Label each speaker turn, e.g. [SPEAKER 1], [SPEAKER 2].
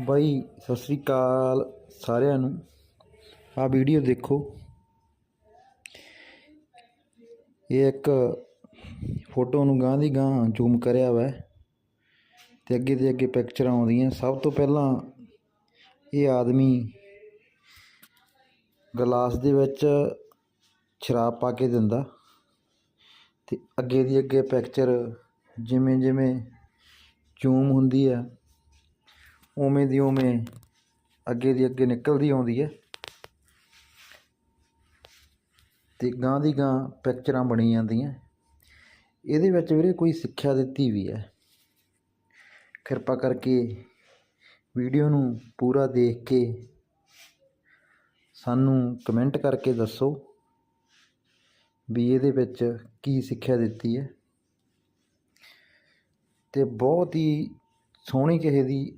[SPEAKER 1] ਬਾਈ, ਸਤਿ ਸ੍ਰੀ ਅਕਾਲ ਸਾਰਿਆਂ ਨੂੰ। ਆ ਵੀਡੀਓ ਦੇਖੋ। ਇਹ ਇੱਕ ਫੋਟੋ ਨੂੰ ਗਾਂ ਦੀ ਗਾਂ ਜ਼ੂਮ ਕਰਿਆ ਵਾ ਤੇ ਅੱਗੇ ਤੇ ਅੱਗੇ ਪਿਕਚਰਾਂ ਆਉਂਦੀਆਂ। ਸਭ ਤੋਂ ਪਹਿਲਾਂ ਇਹ ਆਦਮੀ ਗਲਾਸ ਦੇ ਵਿੱਚ ਸ਼ਰਾਬ ਪਾ ਕੇ ਦਿੰਦਾ ਤੇ ਅੱਗੇ ਦੀ ਅੱਗੇ ਪਿਕਚਰ ਜਿਵੇਂ ਜਿਵੇਂ ਜ਼ੂਮ ਹੁੰਦੀ ਆ ਉਵੇਂ ਦੀ ਉਵੇਂ ਅੱਗੇ ਦੀ ਅੱਗੇ ਨਿਕਲਦੀ ਆਉਂਦੀ ਹੈ। ਤੇ ਗਾਂ ਦੀ ਗਾਂ ਪਿਕਚਰਾਂ ਬਣੀ ਜਾਂਦੀਆਂ। ਇਹਦੇ ਵਿੱਚ ਵੀਰੇ ਕੋਈ ਸਿੱਖਿਆ ਦਿੱਤੀ ਵੀ ਹੈ। ਕਿਰਪਾ ਕਰਕੇ ਵੀਡੀਓ ਨੂੰ ਪੂਰਾ ਦੇਖ ਕੇ ਸਾਨੂੰ ਕਮੈਂਟ ਕਰਕੇ ਦੱਸੋ ਵੀ ਇਹਦੇ ਵਿੱਚ ਕੀ ਸਿੱਖਿਆ ਦਿੱਤੀ ਹੈ। ਤੇ ਬਹੁਤ ਹੀ ਸੋਹਣੀ ਕਿਸੇ ਦੀ